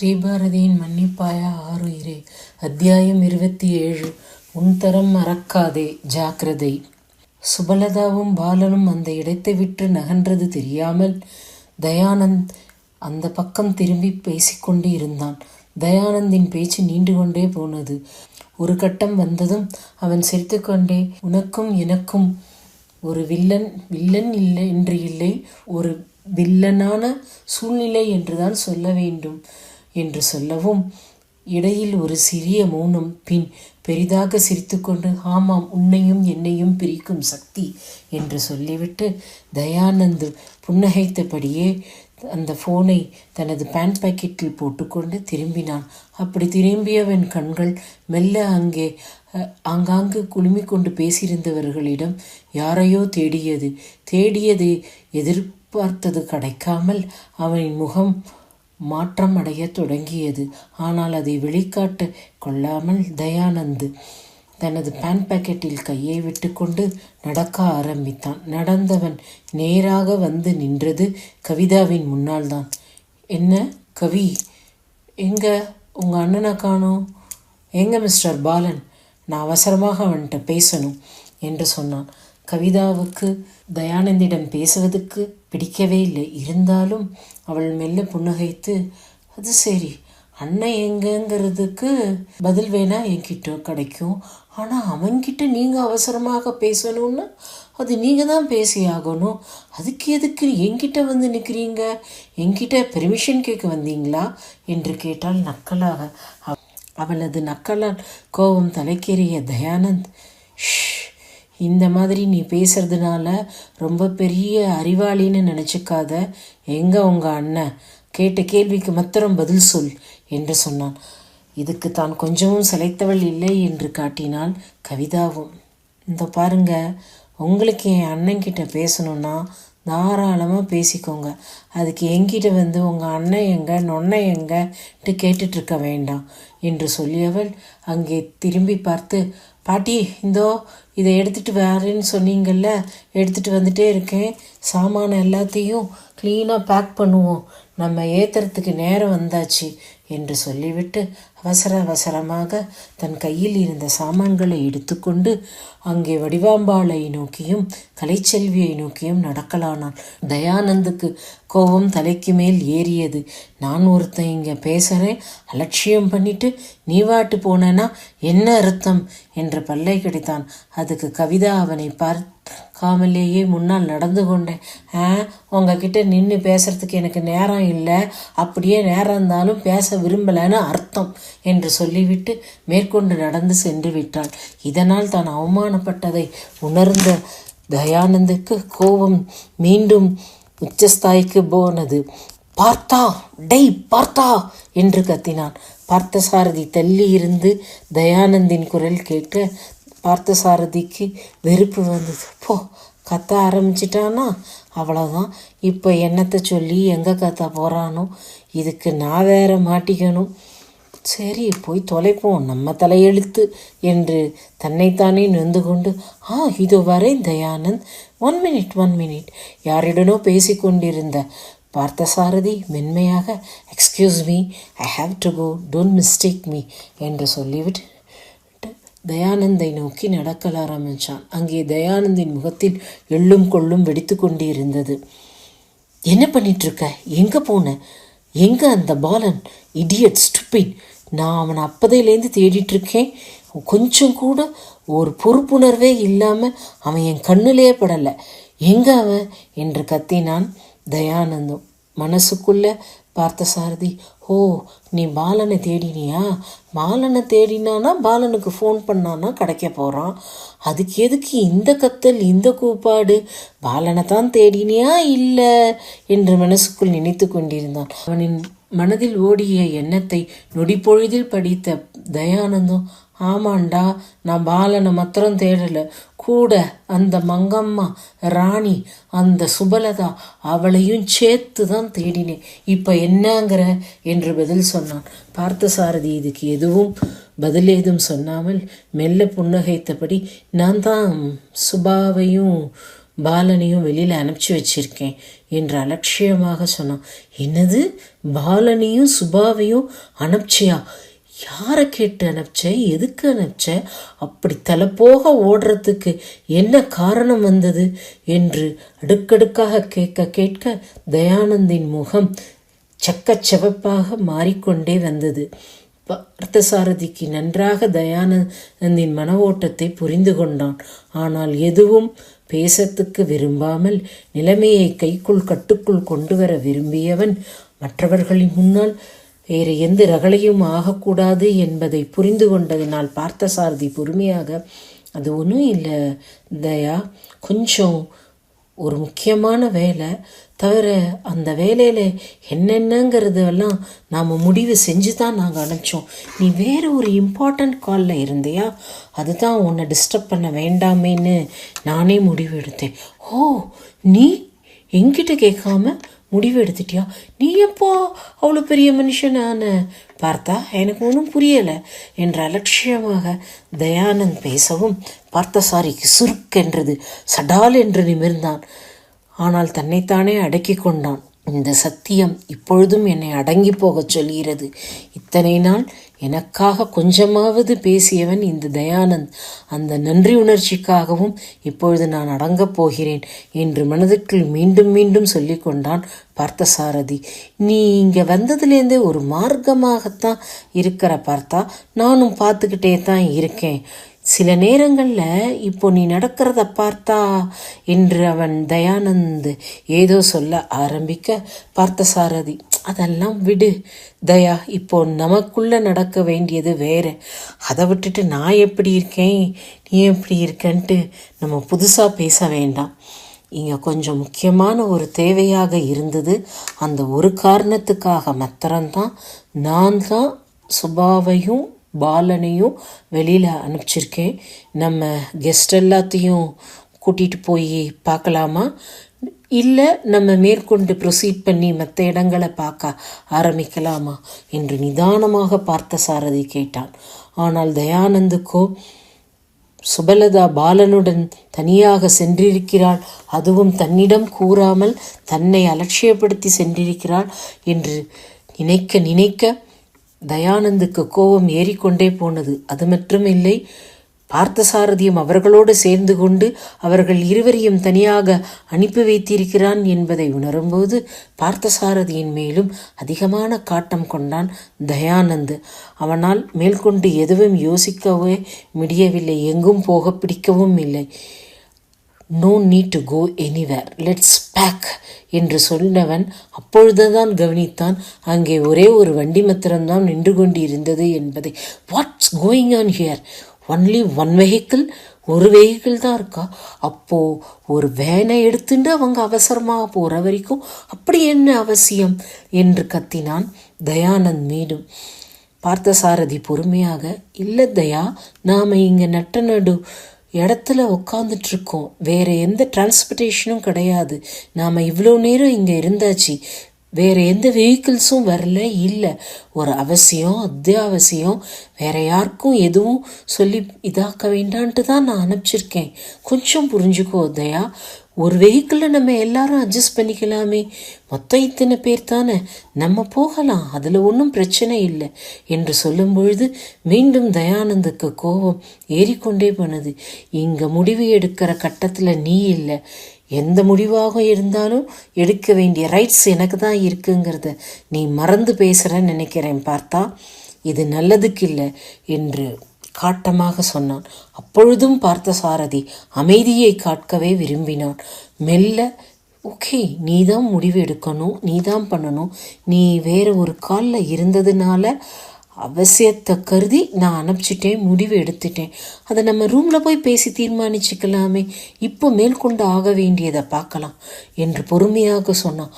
ஸ்ரீபாரதியின் மன்னிப்பாயா ஆறுயிரே. அத்தியாயம் இருபத்தி ஏழு. உன்தரம் மறக்காதே ஜாக்கிரதை. சுபலதாவும் பாலனும் அந்த இடத்தை விட்டு நகன்றது தெரியாமல் தயானந்த் அந்த பக்கம் திரும்பி பேசிக்கொண்டு இருந்தான். தயானந்தின் பேச்சு நீண்டு கொண்டே போனது. ஒரு கட்டம் வந்ததும் அவன் சிரித்துக்கொண்டே உனக்கும் எனக்கும் ஒரு வில்லன் வில்லன் இல்லை என்று இல்லை ஒரு வில்லனான சூழ்நிலை என்றுதான் சொல்ல வேண்டும். என்று சொல்லவும் இடையில் ஒரு சிறிய மௌனம் பின் பெரிதாக சிரித்துக்கொண்டு ஆமாம் உன்னையும் என்னையும் பிரிக்கும் சக்தி என்று சொல்லிவிட்டு தயானந்து புன்னகைத்தபடியே அந்த ஃபோனை தனது பேண்ட் பாக்கெட்டில் போட்டுக்கொண்டு திரும்பினான். அப்படி திரும்பியவன் கண்கள் மெல்ல அங்கே ஆங்காங்கு குழுமிக் கொண்டு பேசியிருந்தவர்களிடம் யாரையோ தேடியது. தேடியது எதிர்பார்த்தது கிடைக்காமல் அவனின் முகம் மாற்றம் அடைய தொடங்கியது. ஆனால் அதை வெளிக்காட்ட கொள்ளாமல் தயானந்து தனது பேன் பாக்கெட்டில் கையை விட்டுக்கொண்டு நடக்க ஆரம்பித்தான். நடந்தவன் நேராக வந்து நின்றது கவிதாவின் முன்னால்தான் என்ன கவி? எங்க உங்க அண்ணனை காணோம்? எங்க மிஸ்டர் பாலன்? நான் அவசரமாக அவன்கிட்ட பேசணும் என்று சொன்னான். கவிதாவுக்கு தயானந்திடம் பேசுவதற்கு பிடிக்கவே இல்லை. இருந்தாலும் அவள் மெல்ல புன்னகைத்து அது சரி அண்ணன் எங்கங்கிறதுக்கு பதில் வேணா என்கிட்ட கிடைக்கும். ஆனால் அவன்கிட்ட நீங்கள் அவசரமாக பேசணும்னா அது நீங்கள் தான் பேசி ஆகணும் அதுக்கு எதுக்கு என்கிட்ட வந்து நிற்கிறீங்க என்கிட்ட பெர்மிஷன் கேட்க வந்தீங்களா? என்று கேட்டால் நக்கலாக. அவளது நக்கலால் கோபம் தலைக்கேறிய தயானந்த் "ஷ், இந்த மாதிரி நீ பேசுறதுனால ரொம்ப பெரிய அறிவாளின்னு நினச்சிக்காத. எங்க உங்க அண்ணன்? கேட்ட கேள்விக்கு மாத்திரம் பதில் சொல் என்று சொன்னான். இதுக்கு தான் கொஞ்சமும் சிலைத்தவள் இல்லை என்று காட்டினாள் கவிதாவும். இந்த பாருங்க உங்களுக்கு என் அண்ணன்கிட்ட பேசணும்னா தாராளமாக பேசிக்கோங்க. அதுக்கு எங்கிட்ட வந்து உங்கள் அண்ணன் எங்க நொன்னை எங்கன்ட்டு கேட்டுட்ருக்க வேண்டாம் என்று சொல்லியவள் அங்கே திரும்பி பார்த்து பாட்டி இந்தோ இதை எடுத்துகிட்டு வரேன்னு சொன்னீங்கல்ல எடுத்துட்டு வந்துட்டே இருக்கேன். சாமான எல்லாத்தையும் க்ளீனாக பேக் பண்ணுவோம். நம்ம ஏற்றுறதுக்கு நேரம் வந்தாச்சு. என்று சொல்லிவிட்டு அவசர அவசரமாக தன் கையில் இருந்த சாமான்களை எடுத்துக்கொண்டு அங்கே வடிவாம்பாளை நோக்கியும் கலைச்செல்வியை நோக்கியும் நடக்கலானான் தயானந்துக்கு கோபம் தலைக்கு மேல் ஏறியது. நான் ஒருத்தன் இங்கே பேசுகிறேன் அலட்சியம் பண்ணிட்டு நீ வாட்டு போனேன்னா என்ன அர்த்தம்? என்று பல்லை கடித்தான். அதுக்கு கவிதா அவனை காமலேயே முன்னால் நடந்து கொண்டேன். ஆ உங்ககிட்ட நின்று பேசுறதுக்கு எனக்கு நேரம் இல்லை. அப்படியே நேரம் இருந்தாலும் பேச விரும்பலைன்னு அர்த்தம் என்று சொல்லிவிட்டு மேற்கொண்டு நடந்து சென்று விட்டாள். இதனால் தான் அவமானப்பட்டதை உணர்ந்த தயானந்துக்கு கோபம் மீண்டும் உச்சஸ்தாய்க்கு போனது. பார்த்தா டேய் பார்த்தா என்று கத்தினான். பார்த்தசாரதி தள்ளி இருந்து தயானந்தின் குரல் கேட்க பார்த்தசாரதிக்கு வெறுப்பு வந்தது. போ கத்த ஆரம்பிச்சிட்டானா? அவ்வளோதான் இப்போ என்னத்தை சொல்லி எங்கே கத்த போகிறானோ இதுக்கு நான் வேற மாட்டிக்கணும். சரி போய் தொலைப்போம். நம்ம தலையெழுத்து என்று தன்னைத்தானே நொந்து கொண்டு ஆ இதோ வரை Dayanand. One minute one minute யாரிடனோ பேசிக்கொண்டிருந்த பார்த்தசாரதி மென்மையாக excuse me I have to go don't mistake me என்று சொல்லிவிட்டு தயானந்தை நோக்கி நடக்கல ஆரம்பிச்சான் அங்கே தயானந்தின் முகத்தில் எள்ளும் கொள்ளும் வெடித்து கொண்டிருந்தது. என்ன பண்ணிட்டு இருக்க எங்க போன? எங்க அந்த பாலன்? இடியட் ஸ்டுப்பிட் நான் அவனை அப்பதையிலேருந்து தேடிட்டு இருக்கேன் கொஞ்சம் கூட ஒரு பொறுப்புணர்வே இல்லாமல் அவன் என் கண்ணிலே படலை. எங்க அவன் என்று கத்தினான் தயானந்தம். மனசுக்குள்ள பார்த்தசாரதி ஓ நீ பாலனை தேடினியா? பாலனை தேடினானா பாலனுக்கு ஃபோன் பண்ணானா கிடைக்க போகிறான் அதுக்கு எதுக்கு இந்த கத்தல் இந்த கூப்பாடு? பாலனை தான் தேடினியா இல்லை? என்று மனசுக்குள் நினைத்து கொண்டிருந்தான். அவனின் மனதில் ஓடிய எண்ணத்தை நொடிப்பொழுதில் படித்த தயானந்தம் ஆமாண்டா நான் பாலனை மாத்திரம் தேடலை. கூட அந்த மங்கம்மா ராணி அந்த சுபலதா அவளையும் சேர்த்து தான் தேடினேன். இப்போ என்னங்கிற? என்று பதில் சொன்னான். பார்த்தசாரதி இதுக்கு எதுவும் பதில் ஏதும் சொன்னாமல் மெல்ல புன்னகைத்தபடி நான் தான் சுபாவையும் பாலனையும் வெளியில் அனுப்பிச்சி வச்சிருக்கேன் என்று அலட்சியமாக சொன்னான். என்னது? பாலனையும் சுபாவையும் அனுப்பிச்சியா? யாரை கேட்டு அனுப்பிச்ச? எதுக்கு அனுப்பிச்ச? அப்படி தலைப்போக ஓடுறதுக்கு என்ன காரணம் வந்தது? என்று அடுக்கடுக்காக கேட்க கேட்க தயானந்தின் முகம் சக்கச்சவப்பாக மாறிக்கொண்டே வந்தது. பார்த்தசாரதிக்கு நன்றாக தயானந்தின் மன ஓட்டத்தை புரிந்து கொண்டான். ஆனால் எதுவும் பேசத்துக்கு விரும்பாமல் நிலைமையை கைக்குள் கட்டுக்குள் கொண்டு வர விரும்பியவன் மற்றவர்களின் முன்னால் வேறு எந்த ரகளையும் ஆகக்கூடாது என்பதை புரிந்து கொண்டதினால் பார்த்தசாரதி பொறுமையாக அது ஒன்றும் இல்லை தயா கொஞ்சம் ஒரு முக்கியமான வேலை தவிர அந்த வேலையில் என்னென்னங்கிறதெல்லாம் நாம் முடிவு செஞ்சு தான் நாங்கள் அனுப்பிச்சோம் நீ வேறு ஒரு இம்பார்ட்டண்ட் காலில் இருந்தியா? அதுதான் உன்னை டிஸ்டர்ப் பண்ண வேண்டாமேன்னு நானே முடிவு எடுத்தேன். ஓ நீ எங்கிட்ட கேட்காம முடிவு எடுத்துட்டியா? நீ எப்போ அவ்வளோ பெரிய மனுஷனான பார்த்தா எனக்கு ஒன்றும் புரியலை என்ற அலட்சியமாக தயானந்த் பேசவும் பார்த்தசாரிக்கு சுருக்கென்றது சடால் என்று நிமிர்ந்தான். ஆனால் தன்னைத்தானே அடக்கி கொண்டான். இந்த சத்தியம் இப்பொழுதும் என்னை அடங்கி போகச் சொல்கிறது. இத்தனை நாள் எனக்காக கொஞ்சமாவது பேசியவன் இந்த தயானந்த். அந்த நன்றி உணர்ச்சிக்காகவும் இப்பொழுது நான் அடங்கப் போகிறேன் என்று மனதுக்குள் மீண்டும் மீண்டும் சொல்லிக்கொண்டான் பார்த்தசாரதி. நீ இங்கே வந்ததுலேருந்தே ஒரு மார்க்கமாகத்தான் இருக்கிற பார்த்தா நானும் பார்த்துக்கிட்டே தான் இருக்கேன். சில நேரங்களில் இப்போ நீ நடக்கிறத பார்த்தா என்று அவன் தயானந்த் ஏதோ சொல்ல ஆரம்பிக்க பார்த்தசாரதி அதெல்லாம் விடு. தயா இப்போ நமக்குள்ளே நடக்க வேண்டியது வேற. அதை விட்டுட்டு நான் எப்படி இருக்கேன்? நீ எப்படி இருக்கன்ட்டு நம்ம புதுசாக பேச வேண்டாம். இங்கே கொஞ்சம் முக்கியமான ஒரு தேவையாக இருந்தது. அந்த ஒரு காரணத்துக்காக மாத்திரம்தான் நான் தான் சுபாவையும் பாலனையும் வெளியில் அனுப்பிச்சிருக்கேன். நம்ம கெஸ்ட் எல்லாத்தையும் கூட்டிகிட்டு போய் பார்க்கலாமா? இல்லை நம்ம மேற்கொண்டு ப்ரொசீட் பண்ணி மற்ற இடங்களை பார்க்க ஆரம்பிக்கலாமா? என்று நிதானமாக பார்த்த சாரதி கேட்டான். ஆனால் தயானந்துக்கோ சுபலதா பாலனுடன் தனியாக சென்றிருக்கிறாள். அதுவும் தன்னிடம் கூறாமல் தன்னை அலட்சியப்படுத்தி சென்றிருக்கிறாள் என்று நினைக்க நினைக்க தயானந்துக்கு கோபம் ஏறிக்கொண்டே போனது. அது மட்டும் இல்லை பார்த்தசாரதியும் அவர்களோடு சேர்ந்து கொண்டு அவர்கள் இருவரையும் தனியாக அனுப்பி வைத்திருக்கிறான் என்பதை உணரும்போது பார்த்தசாரதியின் மேலும் அதிகமான காட்டம் கொண்டான் தயானந்து. அவனால் மேற்கொண்டு எதுவும் யோசிக்கவே முடியவில்லை எங்கும் போக பிடிக்கவும் இல்லை. No need to go anywhere let's pack என்று சொன்னவன் அப்பொழுதுதான் கவனித்தான். அங்கே ஒரே ஒரு வண்டி மாத்திரம்தான் நின்று கொண்டு இருந்தது என்பதை. What's going on here only one vehicle ஒரு வெஹிக்கிள் தான் இருக்கா? அப்போது ஒரு வேனை எடுத்துட்டு அவங்க அவசரமாக போகிற வரைக்கும் அப்படி என்ன அவசியம் என்று கத்தினான் தயானந்த் மீண்டும். பார்த்தசாரதி பொறுமையாக இல்லை தயா நாம் இங்கே நட்ட நடு இடத்துல உட்காந்துட்ருக்கோம் வேறு எந்த டிரான்ஸ்போர்ட்டேஷனும் கிடையாது. நாம் இவ்வளோ நேரம் இங்கே இருந்தாச்சு. வேற எந்த வெஹிக்கிள்ஸும் வரல இல்லை. ஒரு அவசியம் அத்தியாவசியம். வேற யாருக்கும் எதுவும் சொல்லி இதாக்க வேண்டான்ட்டு தான் நான் அனுப்பிச்சிருக்கேன். கொஞ்சம் புரிஞ்சுக்கோ தயா. ஒரு வெஹிக்கிளில் நம்ம எல்லாரும் அட்ஜஸ்ட் பண்ணிக்கலாமே. மொத்தம் இத்தனை பேர் தானே? நம்ம போகலாம். அதில் ஒன்றும் பிரச்சனை இல்லை. என்று சொல்லும் பொழுது மீண்டும் தயானந்துக்கு கோபம் ஏறிக்கொண்டே போனது. இங்கே முடிவு எடுக்கிற கட்டத்தில் நீ இல்லை. எந்த முடிவாக இருந்தாலும் எடுக்க வேண்டிய ரைட்ஸ் எனக்கு தான் இருக்குங்கிறத நீ மறந்து பேசுகிறேன்னு நினைக்கிறேன் பார்த்தா. இது நல்லதுக்கு இல்லை என்று காட்டமாக சொன்னான். அப்பொழுதும் பார்த்த சாரதி அமைதியை காட்கவே விரும்பினான் மெல்ல ஓகே நீ தான் முடிவு எடுக்கணும் நீ தான் பண்ணணும். நீ வேற ஒரு காலில் இருந்ததுனால அவசியத்தை கருதி நான் அனுப்பிச்சிட்டேன் முடிவு எடுத்துட்டேன். அதை நம்ம ரூமில் போய் பேசி தீர்மானிச்சுக்கலாமே. இப்போ மேற்கொண்டு ஆக வேண்டியதை பார்க்கலாம் என்று பொறுமையாக சொன்னான்.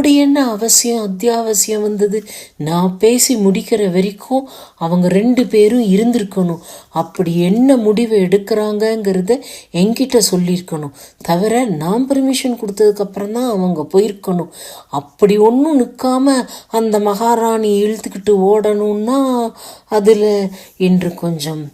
அப்படி என்ன அவசியம் அத்தியாவசியம் வந்தது? நான் பேசி முடிக்கிற வரைக்கும் அவங்க ரெண்டு பேரும் இருந்திருக்கணும். அப்படி என்ன முடிவு எடுக்கிறாங்கங்கிறத என்கிட்ட சொல்லியிருக்கணும். தவிர நான் பெர்மிஷன் கொடுத்ததுக்கப்புறம் தான் அவங்க போயிருக்கணும். அப்படி ஒன்றும் நிற்காமல் அந்த மகாராணி இழுத்துக்கிட்டு ஓடணும்னா அதில் என்று கொஞ்சம்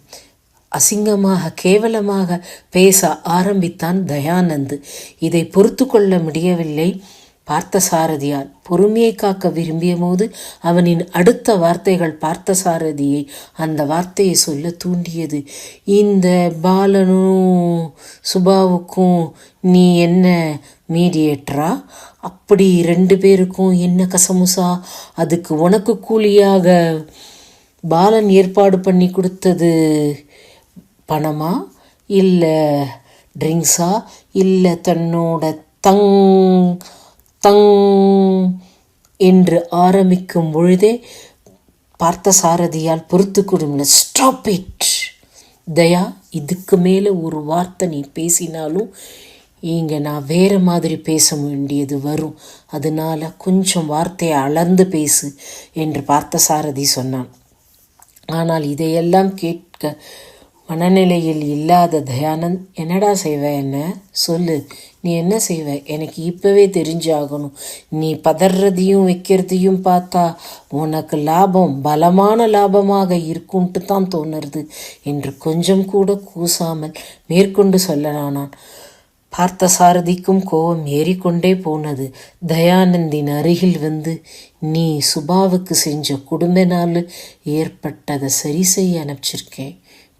அசிங்கமாக கேவலமாக பேச ஆரம்பித்தான் தயானந்த். இதை பொறுத்து கொள்ள முடியவில்லை. பார்த்தசாரதியால் பொறுமையை காக்க விரும்பிய போது அவனின் அடுத்த வார்த்தைகள் பார்த்தசாரதியை அந்த வார்த்தையை சொல்ல தூண்டியது. இந்த பாலனும் சுபாவுக்கும் நீ என்ன மீடியேட்டரா அப்படி ரெண்டு பேருக்கும் என்ன கசமுசா? அதுக்கு உனக்கு கூலியாக பாலன் ஏற்பாடு பண்ணி கொடுத்தது பணமா? இல்லை ட்ரிங்க்ஸா? இல்லை தன்னோட தங் தங் என்று ஆரம்பிக்கும் பொழுதே பார்த்த சாரதியால் பொறுத்து கொடுங்க ஸ்டாப் இட் தயா இதுக்கு மேலே ஒரு வார்த்தை நீ பேசினாலும் இங்கே நான் வேறு மாதிரி பேச வேண்டியது வரும். அதனால கொஞ்சம் வார்த்தையை அளந்து பேசு என்று பார்த்த சாரதி சொன்னான். ஆனால் இதையெல்லாம் கேட்க மனநிலையில் இல்லாத தயானந்த் என்னடா செய்வ என்ன? சொல்லு. நீ என்ன செய்வ? எனக்கு இப்போவே தெரிஞ்சாகணும். நீ பதறதையும் வைக்கிறதையும் பார்த்தா உனக்கு லாபம் பலமான லாபமாக இருக்கும்ட்டு தான் தோணுறது என்று கொஞ்சம் கூட கூசாமல் மேற்கொண்டு சொல்லலானான். பார்த்த சாரதிக்கும் கோபம் ஏறிக்கொண்டே போனது. தயானந்தின் அருகில் வந்து நீ சுபாவுக்கு செஞ்ச குடும்ப நாள் ஏற்பட்டதை சரி செய்ய அனுப்பிச்சிருக்கேன்.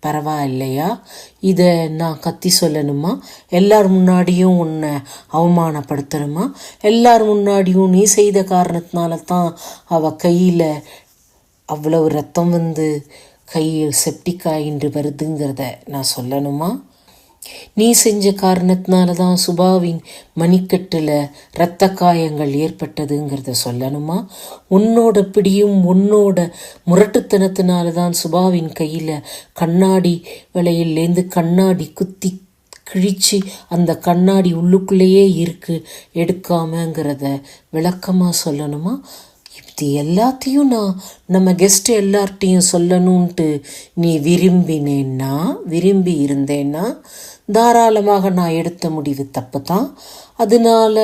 பரவாயில்லையா? இதை நான் கத்தி சொல்லணுமா? எல்லார் முன்னாடியும் உன்னை அவமானப்படுத்தணுமா? எல்லார் முன்னாடியும் நீ செய்த காரணத்தினால தான் அவள் கையில் அவ்வளவு ரத்தம் வந்து கையில் செப்டிக்காயின்று வருதுங்கிறத நான் சொல்லணுமா? நீ செஞ்ச காரணத்தினால தான் சுபாவின் மணிக்கட்டில் இரத்த காயங்கள் ஏற்பட்டதுங்கிறத சொல்லணுமா? உன்னோட பிடியும் உன்னோட முரட்டுத்தனத்தினால தான் சுபாவின் கையில் கண்ணாடி விலையிலேருந்து கண்ணாடி குத்தி கிழிச்சு அந்த கண்ணாடி உள்ளுக்குள்ளேயே இருக்கு எடுக்காமங்கிறத விளக்கமாக சொல்லணுமா? இது எல்லாத்தையும் நான் நம்ம கெஸ்ட் எல்லார்ட்டையும் சொல்லணுன்ட்டு நீ விரும்பினேன்னா விரும்பி இருந்தேன்னா தாராளமாக நான் எடுத்த முடிவு தப்பு தான் அதனால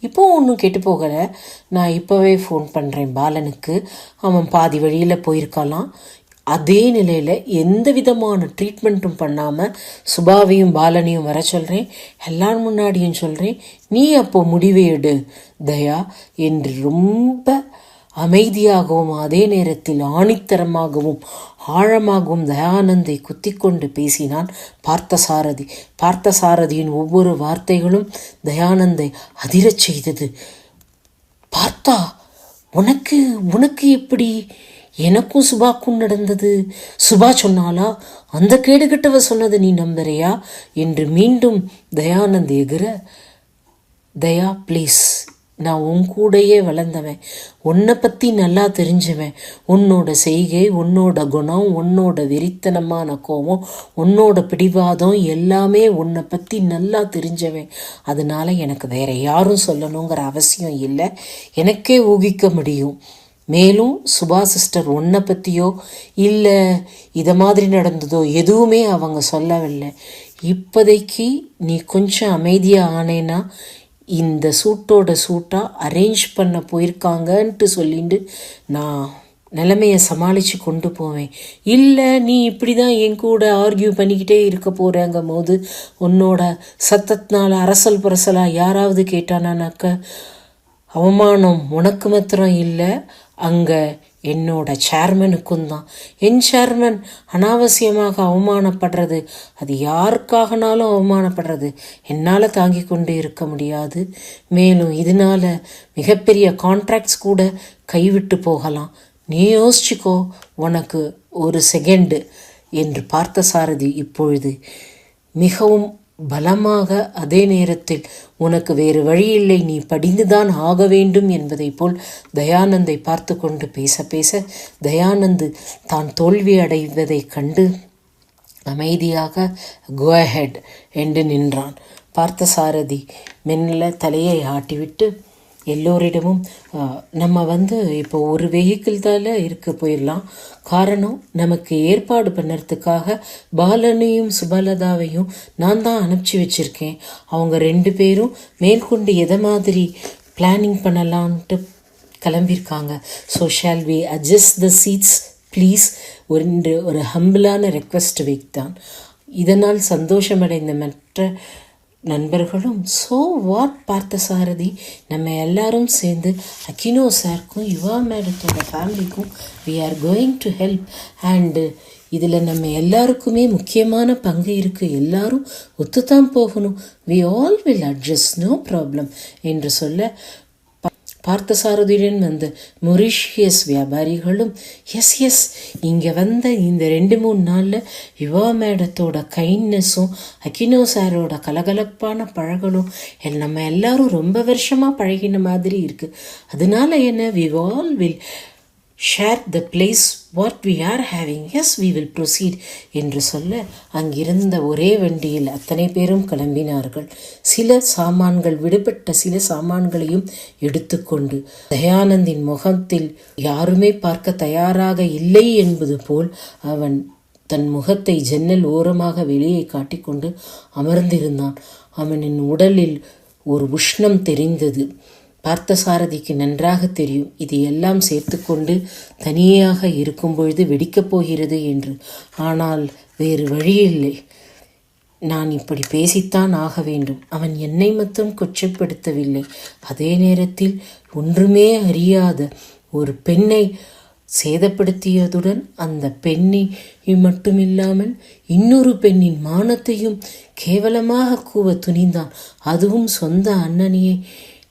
இப்போ ஒன்றும் கெட்டு போகலை. நான் இப்போவே ஃபோன் பண்ணுறேன் பாலனுக்கு. அவன் பாதி வழியில் போயிருக்கலாம் அதே நிலையில் எந்த விதமான ட்ரீட்மெண்ட்டும் பண்ணாமல் சுபாவையும் பாலனையும் வர சொல்கிறேன் எல்லார் முன்னாடியும் சொல்கிறேன் நீ அப்போ முடிவு எடு. தயா என்று ரொம்ப அமைதியாகவும் அதே நேரத்தில் ஆணித்தரமாகவும் ஆழமாகவும் தயானந்தை குத்திக்கொண்டு பேசினான் பார்த்தசாரதி. பார்த்தசாரதியின் ஒவ்வொரு வார்த்தைகளும் தயானந்தை அதிரச் செய்தது. பார்த்தா உனக்கு உனக்கு எப்படி? எனக்கும் சுபாக்கும் நடந்தது. சுபா சொன்னாலா அந்த கேடுகட்டவ சொன்னது நீ நம்புறியா? என்று மீண்டும் தயானந்த் எகிற தயா ப்ளீஸ் நான் உன் கூடையே வளர்ந்தவன். உன்னை பற்றி நல்லா தெரிஞ்சவன். உன்னோட செய்கை உன்னோட குணம் உன்னோட வெறித்தனமான கோபம் உன்னோட பிடிவாதம் எல்லாமே உன்னை பற்றி நல்லா தெரிஞ்சவன். அதனால எனக்கு வேற யாரும் சொல்லணுங்கிற அவசியம் இல்லை. எனக்கே ஊகிக்க முடியும். மேலும் சுபா சிஸ்டர் உன்னை பற்றியோ இல்லை இதை மாதிரி நடந்ததோ எதுவுமே அவங்க சொல்லவில்லை. இப்போதைக்கு நீ கொஞ்சம் அமைதியாக ஆனேன்னா இந்த சூட்டோட சூட்டாக அரேஞ்ச் பண்ண போயிருக்காங்கன்ட்டு சொல்லிட்டு நான் நிலைமையை சமாளித்து கொண்டு போவேன். இல்லை நீ இப்படி தான் என் கூட ஆர்கியூ பண்ணிக்கிட்டே இருக்க போகிறேங்கும் போது உன்னோட சத்தத்தினால் அரசல் புரசலாக யாராவது கேட்டானானாக்க அவமானம் உனக்கு மாத்திரம் இல்லை அங்கே என்னோட சேர்மனுக்கும் தான். என் சேர்மன் அனாவசியமாக அவமானப்படுறது. அது யாருக்காகனாலும் அவமானப்படுறது. என்னால் தாங்கி கொண்டு இருக்க முடியாது. மேலும் இதனால் மிகப்பெரிய கான்ட்ராக்ட்ஸ் கூட கைவிட்டு போகலாம். நீ யோசிச்சுக்கோ உனக்கு ஒரு செகண்டு என்று பார்த்த சாரதி இப்பொழுது மிகவும் பலமாக அதே நேரத்தில் உனக்கு வேறு வழியில்லை நீ படிந்துதான் ஆக வேண்டும் என்பதைப் போல் தயானந்தை பார்த்து கொண்டு பேச பேச தயானந்து தான் தோல்வி அடைவதைக் கண்டு அமைதியாக கோஹெட் என்று நின்றான். பார்த்தசாரதி மெல்ல தலையை ஆட்டிவிட்டு எல்லோரிடமும் நம்ம வந்து இப்போ ஒரு வெஹிக்கிள் தால இருக்க போயிடலாம் காரணம் நமக்கு ஏற்பாடு பண்ணுறதுக்காக பாலனையும் சுபலதாவையும் நான் தான் அனுப்பிச்சி வச்சுருக்கேன். அவங்க ரெண்டு பேரும் மேற்கொண்டு எதை மாதிரி பிளானிங் பண்ணலான்ட்டு கிளம்பியிருக்காங்க so shall we adjust the seats please ஒரு ஒரு ஹம்பிளான ரெக்வஸ்ட் வைத்தான். இதனால் சந்தோஷமடைந்த மற்ற நண்பர்களும் ஸோ வாட் பார்த்த சாரதி நம்ம எல்லாரும் சேர்ந்து அக்கினோ சாருக்கும் யுவா மேடத்தோட ஃபேமிலிக்கும் we are going to help and இதில் நம்ம எல்லாருக்குமே முக்கியமான பங்கு இருக்குது எல்லாரும் ஒத்துத்தான் போகணும். We all will adjust no problem என்று சொல்ல பார்த்தசாரதியுடன் வந்த மொரிஷியஸ் வியாபாரிகளும் எஸ் எஸ் இங்கே வந்த இந்த ரெண்டு மூணு நாளில் யுவா மேடத்தோட கைண்ட்னஸும் அக்கினோ சாரோட கலகலப்பான பழகலும் எல் நம்ம எல்லாரும் ரொம்ப வருஷமாக பழகின மாதிரி இருக்குது அதனால என்ன we all will share the place what we are having yes we will proceed என்று சொல்ல அங்கிருந்த ஒரே வண்டியில் அத்தனை பேரும் கிளம்பினார்கள். சில சாமான்கள் விடுபட்ட சில சாமான்களையும் எடுத்துக்கொண்டு தயானந்தின் முகத்தில் யாருமே பார்க்க தயாராக இல்லை என்பது போல் அவன் தன் முகத்தை ஜன்னல் ஓரமாக வெளியே காட்டிக்கொண்டு அமர்ந்திருந்தான். அவனின் உடலில் ஒரு உஷ்ணம் தெரிந்தது. பார்த்தசாரதிக்கு நன்றாக தெரியும். இது எல்லாம் சேர்த்துக்கொண்டு தனியாக இருக்கும் பொழுது வெடிக்கப் போகிறது என்று. ஆனால் வேறு வழியில்லை. நான் இப்படி பேசித்தான் ஆக வேண்டும். அவன் என்னை மட்டும் கொச்சப்படுத்தவில்லை. அதே நேரத்தில் ஒன்றுமே அறியாத ஒரு பெண்ணை சேதப்படுத்தியதுடன் அந்த பெண்ணை மட்டுமில்லாமல் இன்னொரு பெண்ணின் மானத்தையும் கேவலமாக கூவ துணிந்தான். அதுவும் சொந்த அண்ணனையே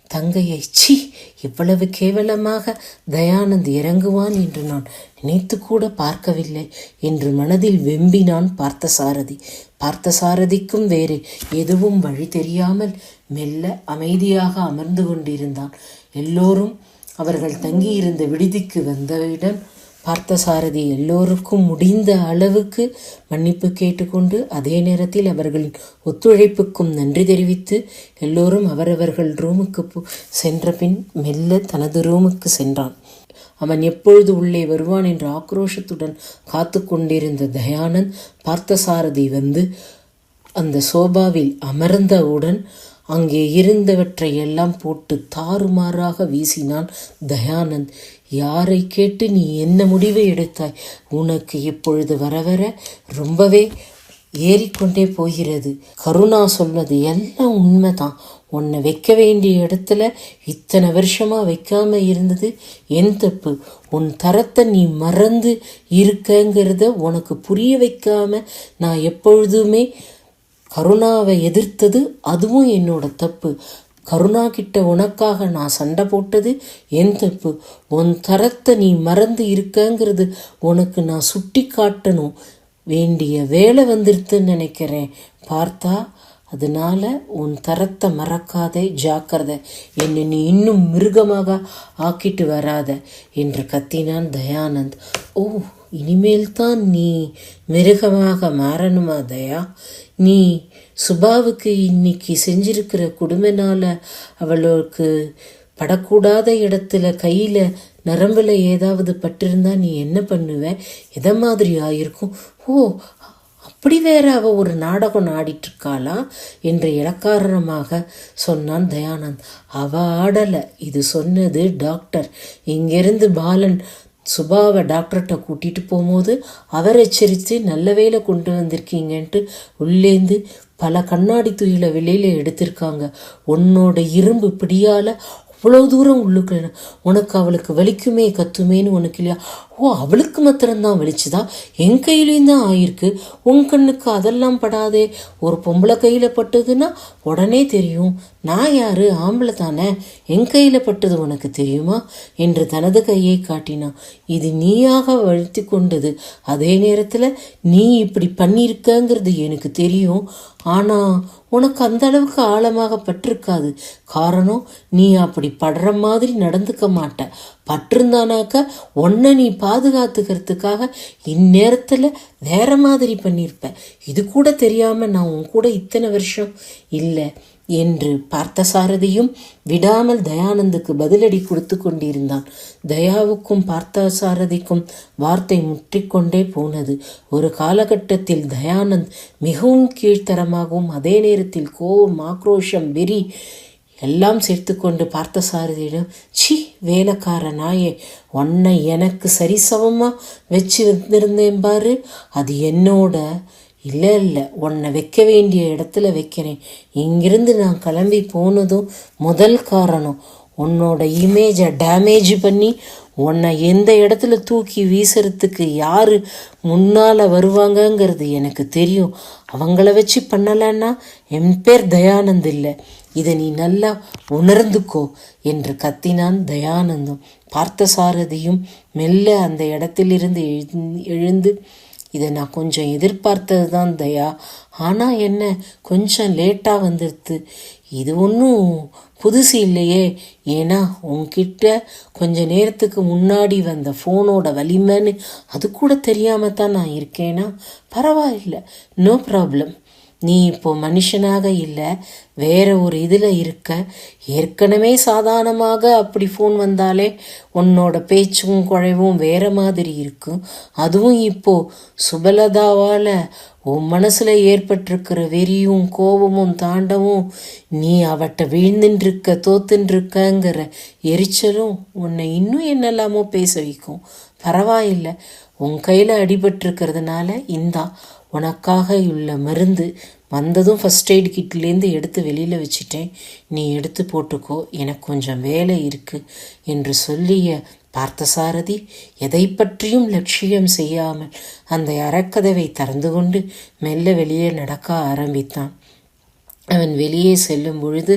தங்கையை சி இவ்வளவு கேவலமாக தயானந்த் இறங்குவான் என்று நான் நினைத்து கூட பார்க்கவில்லை என்று மனதில் வெம்பினான் பார்த்தசாரதி. பார்த்தசாரதிக்கும் வேறு எதுவும் வழி தெரியாமல் மெல்ல அமைதியாக அமர்ந்து கொண்டிருந்தான். எல்லோரும் அவர்கள் தங்கியிருந்த விடுதிக்கு வந்தவுடன் பார்த்தசாரதி எல்லோருக்கும் முடிந்த அளவுக்கு மன்னிப்பு கேட்டுக்கொண்டு அதே நேரத்தில் அவர்களின் ஒத்துழைப்புக்கும் நன்றி தெரிவித்து எல்லோரும் அவரவர்கள் ரூமுக்கு சென்ற பின் மெல்ல தனது ரூமுக்கு சென்றான். அவன் எப்பொழுது உள்ளே வருவான் என்ற ஆக்ரோஷத்துடன் காத்து கொண்டிருந்த தயானந்த் பார்த்தசாரதி வந்து அந்த சோபாவில் அமர்ந்தவுடன் அங்கே இருந்தவற்றை எல்லாம் போட்டு தாறுமாறாக வீசினான் தயானந்த். யாரை கேட்டு நீ என்ன முடிவை எடுத்தாய்? உனக்கு இப்பொழுது வர வர ரொம்பவே ஏறிக்கொண்டே போகிறது. கருணா சொன்னது எல்லாம் உண்மைதான். உன்னை வைக்க வேண்டிய இடத்துல இத்தனை வருஷமா வைக்காம இருந்தது என் தப்பு. உன் தரத்தை நீ மறந்து இருக்கங்கிறத உனக்கு புரிய வைக்காம நான் எப்பொழுதுமே கருணாவை எதிர்த்தது அதுவும் என்னோட தப்பு. கருணா கிட்ட உனக்காக நான் சண்டை போட்டது என் தப்பு உன் தரத்தை நீ மறந்து இருக்கங்கிறது உனக்கு நான் சுட்டி காட்டணும் வேண்டிய வேலை வந்துருத்துன்னு நினைக்கிறேன். பார்த்தா அதனால உன் தரத்தை மறக்காதே ஜாக்கிரதை. என்னை நீ இன்னும் மிருகமாக ஆக்கிட்டு வராத என்று கத்தினான் தயானந்த். ஓ இனிமேல் தான் நீ மிருகமாக மாறணுமா தயா? நீ சுபாவுக்கு இன்னைக்கு செஞ்சிருக்கிற கொடுமைனால அவளுக்கு படக்கூடாத இடத்துல கையில் நரம்பில் ஏதாவது பட்டிருந்தா நீ என்ன பண்ணுவ? எதை மாதிரி ஆயிருக்கும் ஓ அப்படி வேற அவ ஒரு நாடகம் ஆடிட்டு இருக்காளா என்று இலக்காரணமாக சொன்னான் தயானந்த். அவ ஆடலை. இது சொன்னது டாக்டர். இங்கிருந்து பாலன் சுபாவை டாக்டர்கிட்ட கூட்டிகிட்டு போகும்போது அவர் எச்சரித்து நல்ல வேலை கொண்டு வந்திருக்கீங்கன்ட்டு உள்ளேந்து பல கண்ணாடி துயில வெளியில எடுத்திருக்காங்க. உன்னோட இரும்பு பிடியால அவ்வளோ தூரம் உள்ளுக்கு உனக்கு அவளுக்கு வலிக்குமே கத்துமேன்னு உனக்கு இல்லையா? ஓ அவளுக்கு மாத்திரம்தான் வலிச்சுதா என் கையிலையும் தான் ஆயிருக்கு. உன் கண்ணுக்கு அதெல்லாம் படாதே. ஒரு பொம்பளை கையில் பட்டதுன்னா உடனே தெரியும். நான் யாரு? ஆம்பளை தானே. என் கையில் பட்டது உனக்கு தெரியுமா? என்று தனது கையை காட்டினான் இது நீயாக வழுத்தி கொண்டது. அதே நேரத்தில் நீ இப்படி பண்ணியிருக்கங்கிறது எனக்கு தெரியும். ஆனால் உனக்கு அந்த அளவுக்கு ஆழமாக பட்டிருக்காது. காரணம் நீ அப்படி படுற மாதிரி நடந்துக்க மாட்ட. பட்டிருந்தானாக்க உன்னை நீ பாதுகாத்துக்கிறதுக்காக இந்நேரத்தில் வேற மாதிரி பண்ணியிருப்ப. இது கூட தெரியாமல் நான் உன் கூட இத்தனை வருஷம் இல்லை என்று பார்த்தசாரதியும் விடாமல் தயானந்துக்கு பதிலடி கொடுத்து கொண்டிருந்தான். தயாவுக்கும் பார்த்தசாரதிக்கும் வார்த்தை முற்றிக்கொண்டே போனது. ஒரு காலகட்டத்தில் தயானந்த் மிகவும் கீழ்த்தரமாகவும் அதே நேரத்தில் கோபம் ஆக்ரோஷம் வெறி எல்லாம் சேர்த்து கொண்டு பார்த்த பார்த்தசாரதியிடம் சி வேலைக்கார நாயே உன்னை எனக்கு சரிசமமா வச்சு வந்திருந்தேன் பாரு. அது என்னோட இல்லை இல்லை உன்னை வைக்க வேண்டிய இடத்துல வைக்கிறேன். இங்கிருந்து நான் கிளம்பி போனதும் முதல் காரணம் உன்னோட இமேஜை டேமேஜ் பண்ணி உன்னை எந்த இடத்துல தூக்கி வீசுறதுக்கு யார் முன்னால் வருவாங்கங்கிறது எனக்கு தெரியும். அவங்கள வச்சு பண்ணலைன்னா என் பேர் தயானந்த் இல்லை. இதை நீ நல்லா உணர்ந்துக்கோ என்று கத்தினான் தயானந்தம். பார்த்தசாரதியும் மெல்ல அந்த இடத்திலிருந்து எழுந்து எழுந்து இதை நான் கொஞ்சம் எதிர்பார்த்தது தான் தயா. ஆனால் என்ன? கொஞ்சம் லேட்டாக வந்துடுது இது ஒன்றும் புதுசு இல்லையே. ஏன்னா உன்கிட்ட கொஞ்ச நேரத்துக்கு முன்னாடி வந்த ஃபோனோட வலிமைன்னு அது கூட தெரியாமல் தான் நான் இருக்கேனா? பரவாயில்ல. No problem. நீ இப்போ மனுஷனாக இல்லை வேற ஒரு இதில் இருக்க. ஏற்கனவே சாதாரணமாக அப்படி ஃபோன் வந்தாலே உன்னோட பேச்சும் குழைவும் வேற மாதிரி இருக்கும். அதுவும் இப்போ சுபலதாவால் உன் மனசில் ஏற்பட்டிருக்கிற வெறியும் கோபமும் தாண்டவும் நீ அவட்ட விழுந்துட்டுருக்க தோத்துட்டுருக்கங்கிற எரிச்சலும் உன்னை இன்னும் என்னெல்லாமோ பேச வைக்கும். பரவாயில்லை உன் கையில் அடிபட்டிருக்கிறதுனால இந்தா உனக்காக உள்ள மருந்து வந்ததும் ஃபஸ்ட் எய்ட் கிட்லேருந்து எடுத்து வெளியில் வச்சுட்டேன். நீ எடுத்து போட்டுக்கோ எனக்கு கொஞ்சம் வேலை இருக்கு என்று சொல்லிய பார்த்தசாரதி எதை பற்றியும் லட்சியம் செய்யாமல் அந்த அறக்கதவை திறந்து கொண்டு மெல்ல வெளியே நடக்க ஆரம்பித்தான். அவன் வெளியே செல்லும் பொழுது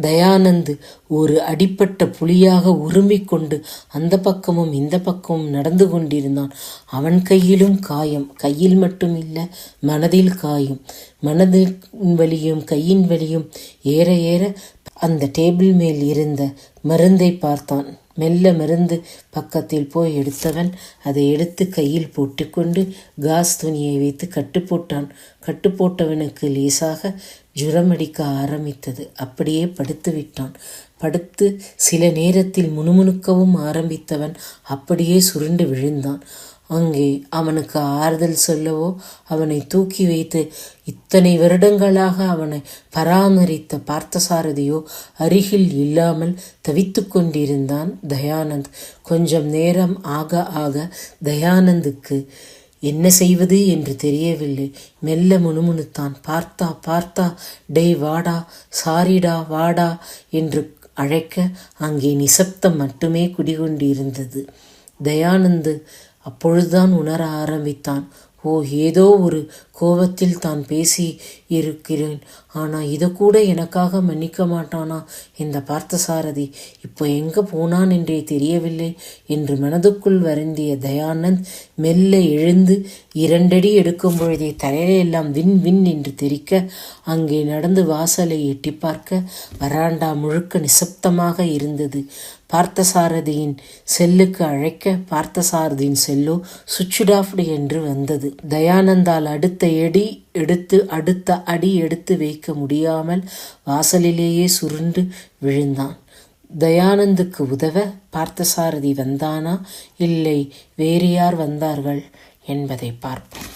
தயானந்து ஒரு அடிப்பட்ட புலியாக உருமிக் கொண்டு அந்த பக்கமும் இந்த பக்கமும் நடந்து கொண்டிருந்தான். அவன் கையிலும் காயம் கையில் மட்டும் இல்லை மனதில் காயும். மனதின் வலியும் கையின் வலியும் ஏற ஏற அந்த டேபிள் மேல் இருந்த மருந்தை பார்த்தான். மெல்ல மருந்து பக்கத்தில் போய் எடுத்தவன் அதை எடுத்து கையில் போட்டுக்கொண்டு காஸ் துணியை வைத்து கட்டு போட்டான் கட்டு போட்டவனுக்கு லேசாக ஜுரமடிக்க ஆரம்பித்தது. அப்படியே படுத்து விட்டான் படுத்து சில நேரத்தில் முணுமுணுக்கவும் ஆரம்பித்தவன் அப்படியே சுருண்டு விழுந்தான். அங்கே அவனுக்கு ஆறுதல் சொல்லவோ அவனை தூக்கி வைத்து இத்தனை வருடங்களாக அவனை பராமரித்த பார்த்தசாரதியோ அருகில் இல்லாமல் தவித்து கொண்டிருந்தான் தயானந்த். கொஞ்சம் நேரம் ஆக ஆக தயானந்துக்கு என்ன செய்வது என்று தெரியவில்லை. மெல்ல முணுமுணுத்தான். பார்த்தா பார்த்தா டேய் வாடா சாரிடா வாடா என்று அழைக்க அங்கே நிசப்தம் மட்டுமே குடிகொண்டிருந்தது. தயானந்து அப்பொழுதுதான் உணர ஆரம்பித்தான். ஓ ஏதோ ஒரு கோபத்தில் தான் பேசி இருக்கிறேன். ஆனால் இதை கூட எனக்காக மன்னிக்க மாட்டானா? இந்த பார்த்தசாரதி இப்போ எங்கே போனான் என்றே தெரியவில்லை என்று மனதுக்குள் வருந்திய தயானந்த் மெல்ல எழுந்து இரண்டடி எடுக்கும் பொழுதே தலையிலெல்லாம் வின் வின் என்று தெரிக்க அங்கே நடந்து வாசலை எட்டி பார்க்க வராண்டா முழுக்க நிசப்தமாக இருந்தது. பார்த்தசாரதியின் செல்லுக்கு அழைக்க பார்த்தசாரதியின் செல்லோ சுவிட்சுட் ஆஃப்டு என்று வந்தது. தயானந்தால் அடுத்த எடி எடுத்து அடுத்த அடி எடுத்து வைக்க முடியாமல் வாசலிலேயே சுருண்டு விழுந்தான். தயானந்துக்கு உதவ பார்த்தசாரதி வந்தானா? இல்லை வேறு யார் வந்தார்கள் என்பதை பார்ப்போம்.